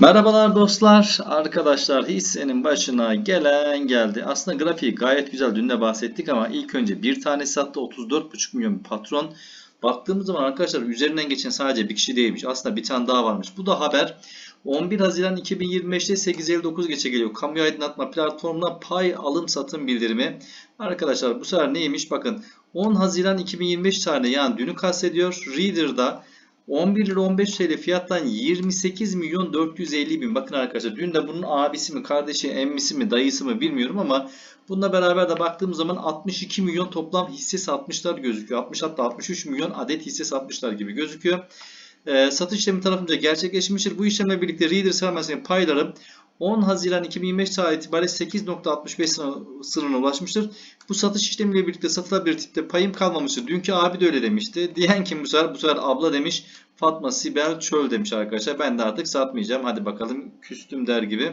Merhabalar dostlar, arkadaşlar hissenin başına gelen geldi. Aslında grafiği gayet güzel dün de bahsettik ama ilk önce bir tane sattı 34,5 milyon bir patron. Baktığımız zaman arkadaşlar üzerinden geçen sadece bir kişi değilmiş. Aslında bir tane daha varmış. Bu da haber 11 Haziran 2025'te 8.59 geçe geliyor. Kamu aydınlatma platformuna pay alım satım bildirimi. Arkadaşlar bu sefer neymiş? Bakın 10 Haziran 2025 tarihinde yani dünü kastediyor. Reader'da 11 lira 15 TL fiyattan 28 milyon 450 bin. Bakın arkadaşlar dün de bunun abisi mi, kardeşi, emmisi mi, dayısı mı bilmiyorum ama bununla beraber de baktığımız zaman 62 milyon toplam hisse satmışlar gözüküyor. 60 hatta 63 milyon adet hisse satmışlar gibi gözüküyor. Ee, satış işlemi tarafınca gerçekleşmiştir. Bu işlemle birlikte Reader sermayesinin payları 10 Haziran 2025 tarihi itibariyle 8.65 sınır- sınırına ulaşmıştır. Bu satış işlemiyle birlikte satılabilir tipte payım kalmamıştır. Dünkü abi de öyle demişti. Diyen kim bu sefer? Bu sefer abla demiş. Fatma Sibel Çöl demiş arkadaşlar. Ben de artık satmayacağım. Hadi bakalım küstüm der gibi.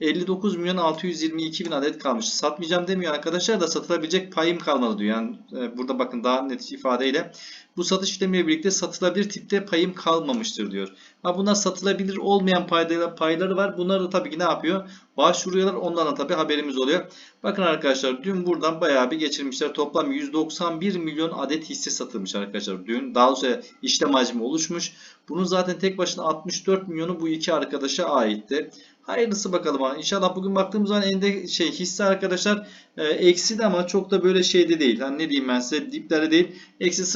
59 milyon 622 bin adet kalmış. Satmayacağım demiyor arkadaşlar da satılabilecek payım kalmadı diyor. Yani e, burada bakın daha net ifadeyle bu satış işlemiyle birlikte satılabilir tipte payım kalmamıştır diyor. Ha bunlar satılabilir olmayan payları, payları var. Bunları da tabii ki ne yapıyor? Başvuruyorlar. Ondan da tabii haberimiz oluyor. Bakın arkadaşlar dün buradan bayağı bir geçirmişler. Toplam 191 milyon adet hisse satılmış arkadaşlar. Dün daha sonra işlem hacmi oluşmuş. Bunun zaten tek başına 64 milyonu bu iki arkadaşa aitti. Hayırlısı bakalım. ha. İnşallah bugün baktığımız zaman ende şey hisse arkadaşlar e, eksi de ama çok da böyle şeyde değil. Hani ne diyeyim ben size diplerde değil. Eksi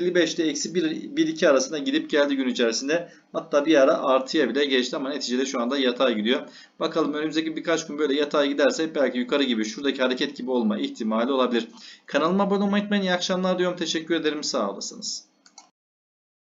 0.55'te eksi 1-2 arasında gidip geldi gün içerisinde. Hatta bir ara artıya bile geçti ama neticede şu anda yatay gidiyor. Bakalım önümüzdeki birkaç gün böyle yatay giderse belki yukarı gibi şuradaki hareket gibi olma ihtimali olabilir. Kanalıma abone olmayı unutmayın. İyi akşamlar diyorum. Teşekkür ederim. Sağ olasınız.